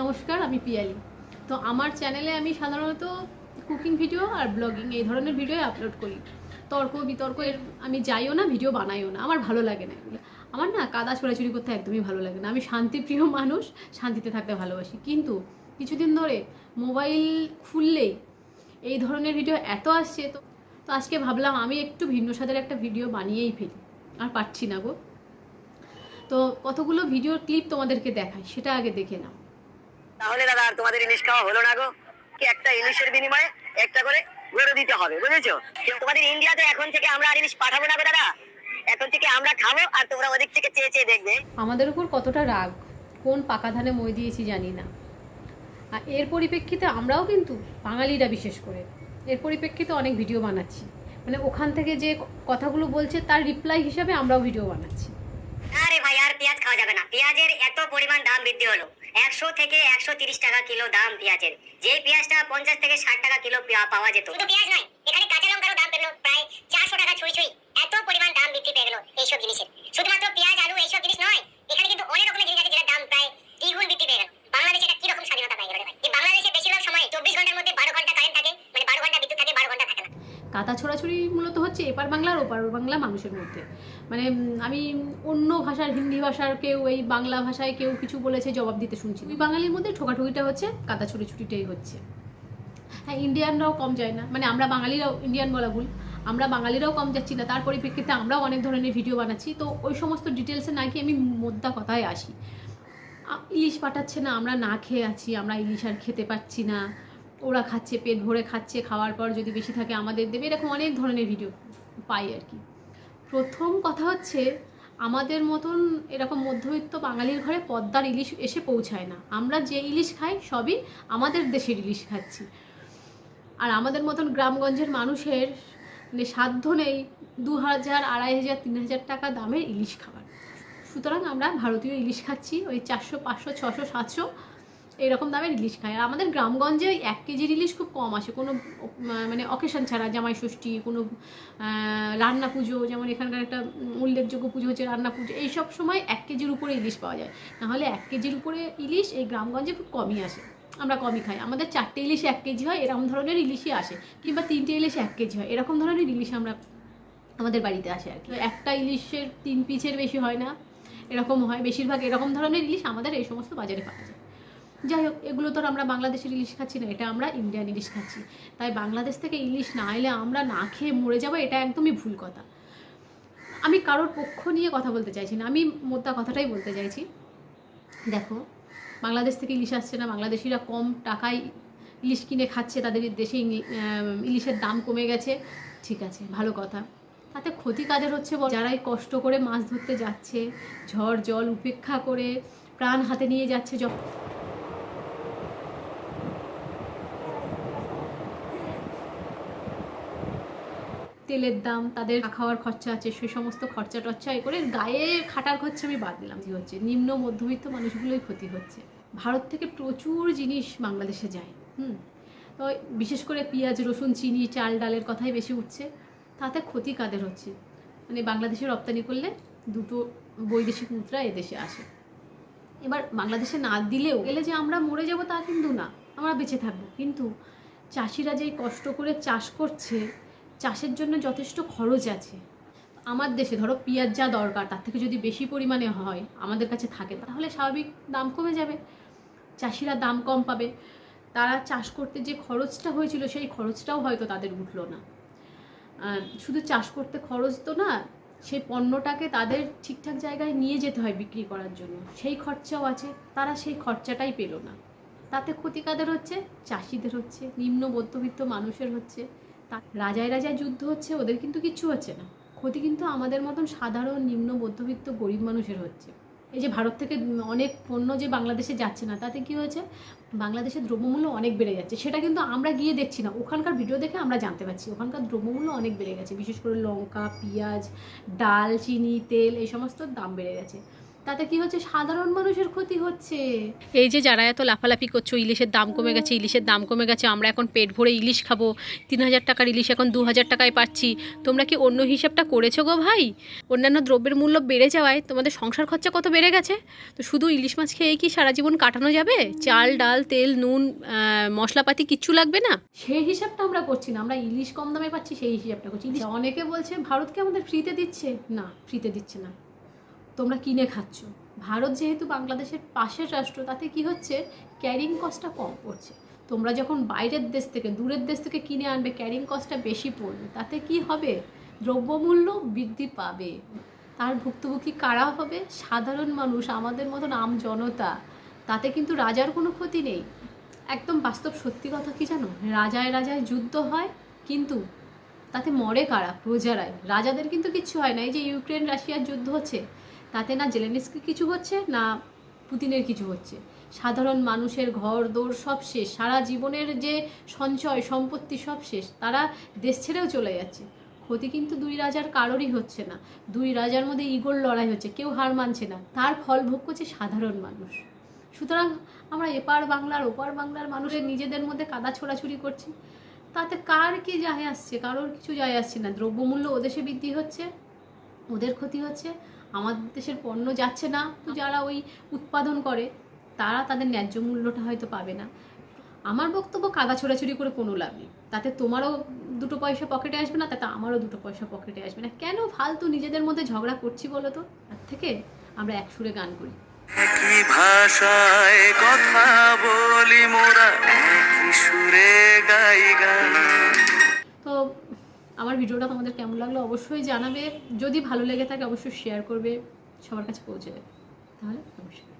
নমস্কার, আমি পিয়ালি। তো আমার চ্যানেলে আমি সাধারণত কুকিং ভিডিও আর ব্লগিং এই ধরনের ভিডিও আপলোড করি। তর্ক বিতর্ক এর, আমি যাইও না ভিডিও বানাইও না, আমার ভালো লাগে না এগুলো। আমার না কাদা ছোড়াছুড়ি করতে একদমই ভালো লাগে না। আমি শান্তিপ্রিয় মানুষ, শান্তিতে থাকতে ভালোবাসি। কিন্তু কিছুদিন ধরে মোবাইল খুললেই এই ধরনের ভিডিও এত আসছে, তো তো আজকে ভাবলাম আমি একটু ভিন্ন স্বাদের একটা ভিডিও বানিয়েই ফেলি। আর পারছি না গো। তো কতগুলো ভিডিও ক্লিপ তোমাদেরকে দেখাই, সেটা আগে দেখে নাও। তাহলে দাদা আর তোমাদের ইলিশ খাওয়া হলো না গো। কি একটা ইলিশের বিনিময়ে একটা করে গরু দিতে হবে বুঝেছ? কিন্তু তোমাদের ইন্ডিয়াতে এখন থেকে আমরা আর ইলিশ পাঠাবো না গো দাদা। এখন থেকে আমরা খাব আর তোমরা ওদিক থেকে চেয়ে চেয়ে দেখবে। আমাদের উপর কতটা রাগ? কোন পাকা ধানে মই দিয়েছি জানি না। আর এর পরিপ্রেক্ষিতে আমরাও কিন্তু বাঙালিরা বিশেষ করে। এর পরিপ্রেক্ষিতে অনেক ভিডিও বানাচ্ছি। মানে ওখান থেকে যে কথাগুলো বলছে তার রিপ্লাই হিসাবে আমরাও ভিডিও বানাচ্ছি। আরে ভাই আর পেঁয়াজ খাওয়া যাবে না। পেঁয়াজের এত পরিমাণ দাম বৃদ্ধি হলো। একশো থেকে একশো তিরিশ টাকা কিলো দাম পেঁয়াজের। যে পেঁয়াজটা পঞ্চাশ থেকে ষাট টাকা কিলো পাওয়া যেত। শুধু পেঁয়াজ নয় এখানে কাঁচা লঙ্কারও দাম পেল প্রায় চারশো টাকা ছুঁই ছুঁই। এত পরিমাণ দাম বৃদ্ধি পেয়ে গেলো এইসব জিনিসের। শুধুমাত্র পেঁয়াজ আলু এইসব জিনিস নয় এখানে কিন্তু অনেক রকমের জিনিস আছে যেটার দাম প্রায় দ্বিগুণ বৃদ্ধি পেয়ে গেল। বাংলাদেশে এটা কীরকম স্বাধীনতা পাই গেল যে বাংলাদেশে বেশিরভাগ সময় চব্বিশ ঘণ্টার মধ্যে বারো ঘণ্টা কারেন্ট থাকে মানে বারো ঘণ্টা বিদ্যুৎ থাকে বারো ঘণ্টা থাকে না। কাদা ছোড়াছুড়ি মূলত হচ্ছে এপার বাংলা আর ওপার বাংলা মানুষের মধ্যে। মানে আমি অন্য ভাষার, হিন্দি ভাষার কেউ, এই বাংলা ভাষায় কেউ কিছু বলেছে, জবাব দিতে শুনছি ওই বাঙালির মধ্যে ঠোকাঠুকিটা হচ্ছে কাদা ছুটিটাই হচ্ছে। হ্যাঁ ইন্ডিয়ানরাও কম যায় না। মানে আমরা বাঙালিরাও, ইন্ডিয়ান বলা ভুল, আমরা বাঙালিরাও কম যাচ্ছি না। তার পরিপ্রেক্ষিতে আমরাও অনেক ধরনের ভিডিও বানাচ্ছি। তো ওই সমস্ত ডিটেলসে নাকি আমি মোদ্দা কথায় আসি। ইলিশ পাঠাচ্ছে না, আমরা না খেয়ে আছি, আমরা ইলিশ আর খেতে পাচ্ছি না। ওরা খাচ্ছে, পেট ভরে খাচ্ছে, খাওয়ার পর যদি বেশি থাকে আমাদের দেবে, এরকম অনেক ধরনের ভিডিও পাই আর কি। প্রথম কথা হচ্ছে, আমাদের মতন এরকম মধ্যবিত্ত বাঙালির ঘরে পদ্মার ইলিশ এসে পৌঁছায় না। আমরা যে ইলিশ খাই, সবই আমাদের দেশের ইলিশ খাচ্ছি। আর আমাদের মতন গ্রামগঞ্জের মানুষের মানে সাধ্য নেই দু হাজার, আড়াই হাজার, তিন হাজার টাকা দামের ইলিশ খাবার। সুতরাং আমরা ভারতীয় ইলিশ খাচ্ছি, ওই চারশো, পাঁচশো, ছশো, সাতশো এইরকম দামের ইলিশ খায়। আর আমাদের গ্রামগঞ্জে এক কেজির ইলিশ খুব কম আসে। কোনো মানে অকেশন ছাড়া, জামাই ষষ্ঠী, কোনো রান্না পুজো, যেমন এখানকার একটা উল্লেখযোগ্য পুজো হচ্ছে রান্না পুজো। এইসব সময় এক কেজির উপরে ইলিশ পাওয়া যায়। নাহলে এক কেজির উপরে ইলিশ এই গ্রামগঞ্জে খুব কমই আসে। আমরা কমই খাই। আমাদের চারটে ইলিশ এক কেজি হয়, এরকম ধরনের ইলিশই আসে। কিংবা তিনটে ইলিশ এক কেজি হয়। এরকম ধরনের ইলিশ আমরা আমাদের বাড়িতে আসে আর কি। একটা ইলিশের তিন পিসের বেশি হয় না, এরকম হয়। বেশিরভাগ এরকম ধরনের ইলিশ আমাদের এই সমস্ত বাজারে পাওয়া যায়। যাই হোক, এগুলো তো আমরা বাংলাদেশের ইলিশ খাচ্ছি না, এটা আমরা ইন্ডিয়ান ইলিশ খাচ্ছি। তাই বাংলাদেশ থেকে ইলিশ না এলে আমরা না খেয়ে মরে যাব, এটা একদমই ভুল কথা। আমি কারোর পক্ষ নিয়ে কথা বলতে চাইছি না, আমি মোদ্দা কথাটাই বলতে চাইছি। দেখো, বাংলাদেশ থেকে ইলিশ আসছে না, বাংলাদেশিরা কম টাকায় ইলিশ কিনে খাচ্ছে, তাদের দেশে ইংলি- ইলিশের দাম কমে গেছে। ঠিক আছে, ভালো কথা। তাতে ক্ষতি কাদের হচ্ছে? যারাই কষ্ট করে মাছ ধরতে যাচ্ছে, ঝড় জল উপেক্ষা করে প্রাণ হাতে নিয়ে যাচ্ছে, যখন তেলের দাম, তাদের খাওয়ার খরচা আছে সেই সমস্ত খরচা টরচা এ করে গায়ে খাটার খরচা আমি বাদ দিলাম। কি হচ্ছে। নিম্ন, মধ্যবিত্ত মানুষগুলোই ক্ষতি হচ্ছে। ভারত থেকে প্রচুর জিনিস বাংলাদেশে যায়, হুম? তো বিশেষ করে পেঁয়াজ, রসুন, চিনি, চাল, ডালের কথাই বেশি উঠছে। তাতে ক্ষতি কাদের হচ্ছে? মানে বাংলাদেশে রপ্তানি করলে দুটো বৈদেশিক মুদ্রা এদেশে আসে। এবার বাংলাদেশে না দিলেও গেলে যে আমরা মরে যাব তা কিন্তু না। আমরা বেঁচে থাকব। কিন্তু চাষিরা যেই কষ্ট করে চাষ করছে চাষের জন্য যথেষ্ট খরচ আছে। আমার দেশে ধরো পেঁয়াজ যা দরকার, তার থেকে যদি বেশি পরিমাণে হয়, আমাদের কাছে থাকে, তাহলে স্বাভাবিক দাম কমে যাবে। চাষিরা দাম কম পাবে। তারা চাষ করতে যে খরচটা হয়েছিল, সেই খরচটাও হয়তো তাদের উঠল না। শুধু চাষ করতে খরচ তো না, সেই পণ্যটাকে তাদের ঠিকঠাক জায়গায় নিয়ে যেতে হয় বিক্রি করার জন্য। সেই খরচাও আছে, তারা সেই খরচাটাই পেল না। তাতে ক্ষতি কাদের হচ্ছে, চাষিদের হচ্ছে নিম্ন মধ্যবিত্ত মানুষের হচ্ছে। তা রাজায় রাজায় যুদ্ধ হচ্ছে, ওদের কিন্তু কিচ্ছু হচ্ছে না। ক্ষতি কিন্তু আমাদের মতন সাধারণ, নিম্ন, মধ্যবিত্ত, গরিব মানুষের হচ্ছে। এই যে ভারত থেকে অনেক পণ্য যে বাংলাদেশে যাচ্ছে না, তাতে কি হয়েছে? বাংলাদেশের দ্রব্যমূল্য অনেক বেড়ে যাচ্ছে। সেটা কিন্তু আমরা গিয়ে দেখছি না। ওখানকার ভিডিও দেখে আমরা জানতে পারছি। ওখানকার দ্রব্যমূল্য অনেক বেড়ে গেছে। বিশেষ করে লঙ্কা, পেঁয়াজ, ডাল, চিনি, তেল, এই সমস্ত দাম বেড়ে গেছে। তাতে কি হচ্ছে? সাধারণ মানুষের ক্ষতি হচ্ছে। এই যে যারা এত লাফালাফি করছ ইলিশের দাম কমে গেছে ইলিশের দাম কমে গেছে আমরা এখন পেট ভরে ইলিশ খাব তিন হাজার টাকার ইলিশ এখন দু হাজার টাকায় পাচ্ছি। তোমরা কি অন্য হিসাবটা করেছ গো ভাই? অন্যান্য দ্রব্যের মূল্য বেড়ে যাওয়ায় তোমাদের সংসার খরচা কত বেড়ে গেছে? তো শুধু ইলিশ মাছ খেয়ে কি সারা জীবন কাটানো যাবে? চাল ডাল তেল নুন মশলাপাতি কিচ্ছু লাগবে না? সেই হিসাবটা আমরা করছি না। আমরা ইলিশ কম দামে পাচ্ছি সেই হিসাবটা করছি। অনেকে বলছে ভারতকে আমাদের ফ্রিতে দিচ্ছে? না ফ্রিতে দিচ্ছে না। তোমরা কিনে খাচ্ছ। ভারত যেহেতু বাংলাদেশের পাশের রাষ্ট্র, তাতে কি হচ্ছে? ক্যারিং কস্টটা কম পড়ছে। তোমরা যখন বাইরের দেশ থেকে, দূরের দেশ থেকে কিনে আনবে ক্যারিং কস্টটা বেশি পড়বে। তাতে কি হবে? দ্রব্যমূল্য বৃদ্ধি পাবে। তার ভুক্তভোগী কারা হবে? সাধারণ মানুষ, আমাদের মতন আম জনতা। তাতে কিন্তু রাজার কোনো ক্ষতি নেই। একদম বাস্তব সত্যি কথা কি জানো? রাজায় রাজায় যুদ্ধ হয়, কিন্তু তাতে মরে কারা? প্রজারাই। রাজাদের কিন্তু কিচ্ছু হয় না। এই যে ইউক্রেন রাশিয়ার যুদ্ধ হচ্ছে তাতে না জেলেনিস্কি কিছু হচ্ছে, না পুতিনের কিছু হচ্ছে। সাধারণ মানুষের ঘর দৌড় সব শেষ। সারা জীবনের যে সঞ্চয়, সম্পত্তি সব শেষ। তারা দেশ ছেড়েও চলে যাচ্ছে। ক্ষতি কিন্তু দুই রাজার কারোরই হচ্ছে না। দুই রাজার মধ্যে ইগোর লড়াই হচ্ছে, কেউ হার মানছে না। তার ফল ভোগ করছে সাধারণ মানুষ। সুতরাং আমরা এপার বাংলার, ওপার বাংলার মানুষের নিজেদের মধ্যে কাদা ছোড়াছুড়ি করছি। তাতে কার কি যায় আসছে? কারোর কিছু যায় আসছে না। দ্রব্যমূল্য ওদেশে বৃদ্ধি হচ্ছে, ওদের ক্ষতি হচ্ছে। আমাদের দেশের পণ্য যাচ্ছে না। তো যারা ওই উৎপাদন করে, তারা তাদের ন্যায্য মূল্যটা হয়তো পাবে না। আমার বক্তব্য কাদা ছোড়াছুড়ি করে কোনো লাভ নেই। তাতে তোমারও দুটো পয়সা পকেটে আসবে না, তাতে আমারও দুটো পয়সা পকেটে আসবে না। কেন ফালতু নিজেদের মধ্যে ঝগড়া করছি বলো তো? তার থেকে আমরা এক সুরে গান করি। একই ভাষায় কথা বলি মোরা, একই সুরে গাই গান। আমার ভিডিওটা তোমাদের কেমন লাগল অবশ্যই জানাবে। যদি ভালো লেগে থাকে অবশ্যই শেয়ার করবে। সবার কাছে পৌঁছে দেবে তাহলে নমস্কার।